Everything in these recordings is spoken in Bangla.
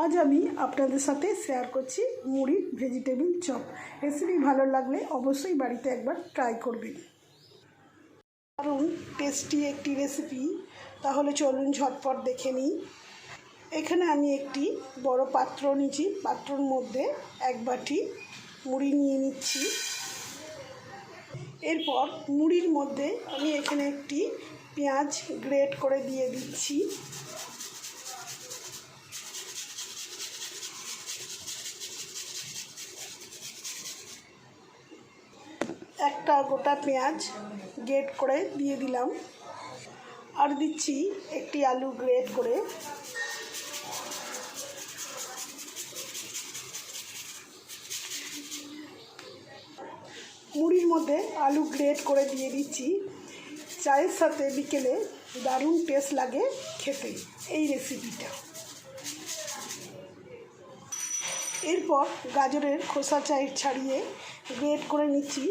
আজ আমি আপনাদের সাথে শেয়ার করছি মুড়ির ভেজিটেবিল চপ রেসিপি ভালো লাগলে অবশ্যই বাড়িতে একবার ট্রাই করবেন। কারণ টেস্টি একটি রেসিপি তাহলে চলুন ঝটপট দেখে নিই। এখানে আমি একটি বড় পাত্র নিয়েছি। পাত্রর মধ্যে এক বাটি মুড়ি নিয়ে নিচ্ছি। এরপর মুড়ির মধ্যে আমি এখানে একটি পেঁয়াজ গ্রেট করে দিয়ে দিচ্ছি। একটা গোটা পেঁয়াজ গ্রেট করে দিয়ে দিলাম। আর দিচ্ছি একটি আলু গ্রেট করে। মুড়ির মধ্যে আলু গ্রেট করে দিয়ে দিচ্ছি। চায়ের সাথে বিকেলে দারুণ টেস্ট লাগে খেতে এই রেসিপিটা। এরপর গাজরের খোসা চাই ছাড়িয়ে গ্রেট করে নিচ্ছি।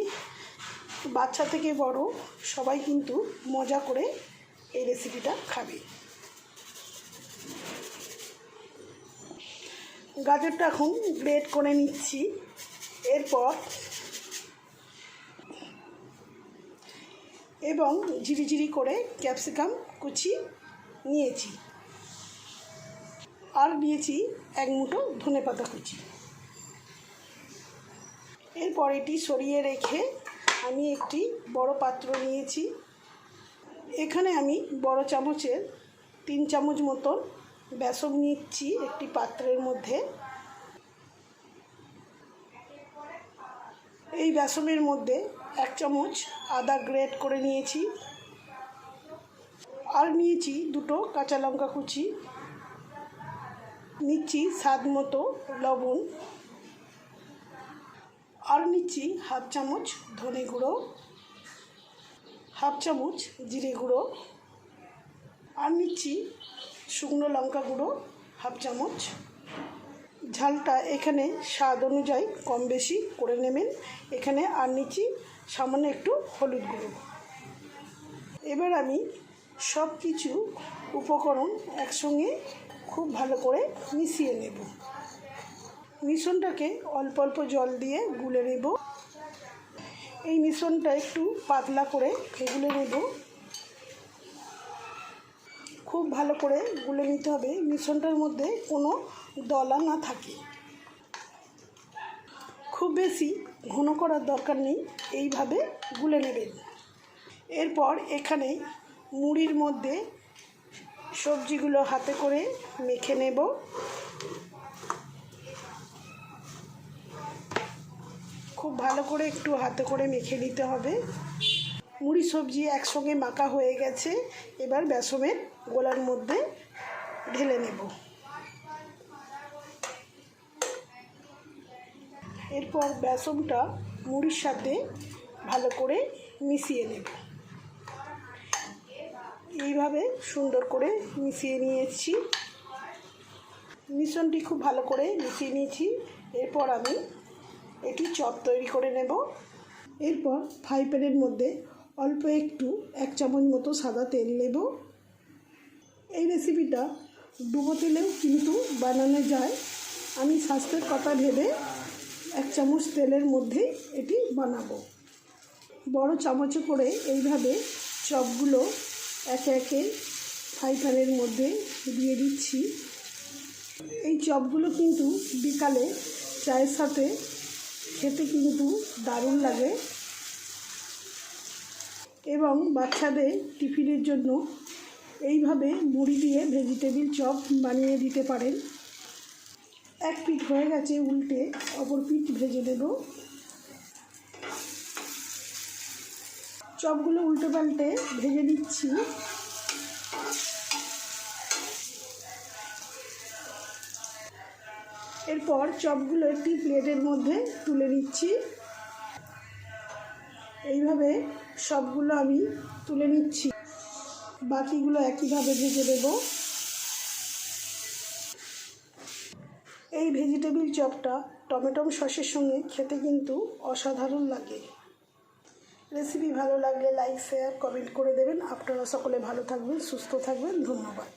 বাচ্চা থেকে বড়, সবাই কিন্তু মজা করে এই রেসিপিটা খাবে। গাজরটা এখন গ্রেট করে নিচ্ছি। এরপর এবং ঝিরিঝিরি করে ক্যাপসিকাম কুচি নিয়েছি। আর নিয়েছি এক মুঠো ধনে পাতা কুচি। এরপর এটি সরিয়ে রেখে আমি একটি বড় পাত্র নিয়েছি। এখানে আমি বড় চামচের তিন চামচ মতন বেসন নিচ্ছি একটি পাত্রের মধ্যে। এই বেসনের মধ্যে এক চামচ আদা গ্রেট করে নিয়েছি। আর নিয়েছি দুটো কাঁচা লঙ্কা কুচি। নিচ্ছি স্বাদ মতো লবণ। আর নিচ্ছি হাফ চামচ ধনে গুঁড়ো, হাফ চামচ জিরে গুঁড়ো, আর নিচ্ছি শুকনো লঙ্কা গুঁড়ো, হাফ চামচ। ঝালটা এখানে স্বাদ অনুযায়ী কম বেশি করে নেবেন। এখানে আর নিচ্ছি সামান্য একটু হলুদ গুঁড়ো। এবার আমি সব কিছু উপকরণ একসঙ্গে খুব ভালো করে মিশিয়ে নেব। মিশ্রণটাকে অল্প অল্প জল দিয়ে গুলে নেব। এই মিশ্রণটা একটু পাতলা করে গুলে নেব। খুব ভালো করে গুলে নিতে হবে। মিশ্রণটার মধ্যে কোনো দলা না থাকে। খুব বেশি ঘন করার দরকার নেই। এইভাবে গুলে নেবেন। এরপর এখানে মুড়ির মধ্যে সবজিগুলো হাতে করে মেখে নেব। খুব ভালো করে একটু হাতে করে মেখে নিতে হবে। মুড়ি সবজি একসঙ্গে মাখা হয়ে গেছে। এবার বেসমের গোলার মধ্যে ঢেলে নেব। এরপর বেসনটা মুড়ির সাথে ভালো করে মিশিয়ে নেব। এইভাবে সুন্দর করে মিশিয়ে নিয়েছি। মিশ্রণটি খুব ভালো করে মিশিয়ে নিয়েছি। এরপর আমি এটি চপ তৈরি করে নেব। এরপর ফ্রাই প্যানের মধ্যে অল্প একটু এক চামচ মতো সাদা তেল নেব। এই রেসিপিটা ডুবো তেলেও কিন্তু বানানো যায়। আমি স্বাস্থ্যের কথা ভেবে এক চামচ তেলের মধ্যেই এটি বানাবো। বড় চামচে করে এইভাবে চপগুলো একে একে ফ্রাই প্যানের মধ্যে দিয়ে দিচ্ছি। এই চপগুলো কিন্তু বিকালে চায়ের সাথে খেতে কিন্তু দারুণ লাগে। এবং বাচ্চাদের টিফিনের জন্য এইভাবে মুড়ি দিয়ে ভেজিটেবিল চপ বানিয়ে দিতে পারেন। এক পিঠ হয়ে গেছে উল্টে, অপর পিঠ ভেজে দেব চপগুলো উল্টে পাল্টে ভেজে দিচ্ছি এরপর চপগুলো একটি প্লেটের মধ্যে তুলে নিচ্ছি। এইভাবে সবগুলো আমি তুলে নিচ্ছি। বাকিগুলো একইভাবে ভেজে দেব এই ভেজিটেবিল চপটা টমেটো সসের সঙ্গে খেতে কিন্তু অসাধারণ লাগে। রেসিপি ভালো লাগলে লাইক, শেয়ার, কমেন্ট করে দেবেন। আপনারা সকলে ভালো থাকবেন, সুস্থ থাকবেন। ধন্যবাদ।